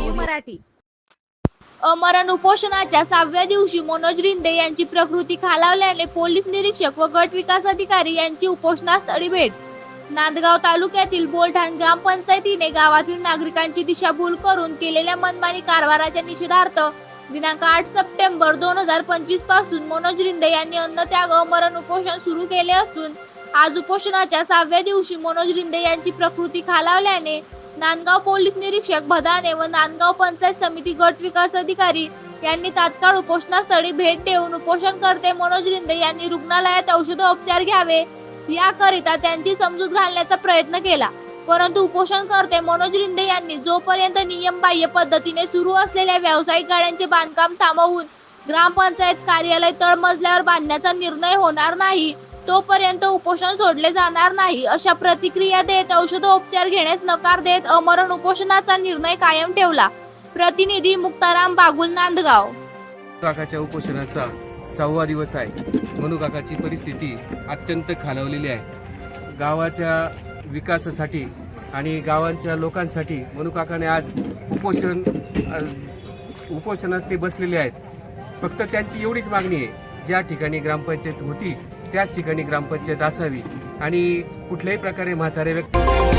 मराठी. अमरण उपोषणाच्या सहाव्या दिवशी मनोज रिंदे यांची प्रकृती खालावल्याने पोलीस निरीक्षक व गट विकास अधिकारी यांची उपोषणास्थळी भेट. नांदगाव तालुक्यातील बोलठाण ग्रामपंचायतीने गावातील नागरिकांची दिशाभूल करून केलेल्या मनमानी कारभाराच्या निषेधार्थ दिनांक आठ सप्टेंबर दोन हजार पंचवीसपासून मनोज रिंदे यांनी अन्नत्याग अमरण उपोषण सुरू केले असून आज उपोषणाच्या सहाव्या दिवशी मनोज रिंदे यांची प्रकृती खालावल्याने नांदगाव पोलीस निरीक्षक भदाने व नांदगाव पंचायत समिती गट विकास अधिकारी यांनी तात्काळ उपोषणास्थळी भेट देऊन उपोषणकर्ते मनोज रिंदे यांनी रुग्णालयात औषधोपचार घ्यावे याकरिता त्यांची समजूत घालण्याचा प्रयत्न केला. परंतु उपोषणकर्ते मनोज रिंदे यांनी जोपर्यंत नियमबाह्य पद्धतीने सुरू असलेल्या व्यावसायिक गाड्यांचे बांधकाम थांबवून ग्रामपंचायत कार्यालय तळमजल्यावर बांधण्याचा निर्णय होणार नाही तोपर्यंत उपोषण सोडले जाणार नाही. अशा प्रतिक्रिया देत औषधोपचार घेण्यास नकार देत अमरण उपोषणाचा निर्णय कायम ठेवला. प्रतिनिधी मुक्ताराम बागुल नांदगाव. काकाच्या उपोषणाचा सहावा दिवस आहे. मनू काकाची परिस्थिती अत्यंत खालावलेली आहे. गावाच्या विकासासाठी आणि गावांच्या लोकांसाठी मनू काकाने आज उपोषण उपोषणास ते बसलेले आहेत. फक्त त्यांची एवढीच मागणी आहे. ज्या ठिकाणी ग्रामपंचायत होती त्याच ठिकाणी ग्रामपंचायत असावी आणि कुठल्याही प्रकारे म्हातारे व्यक्ती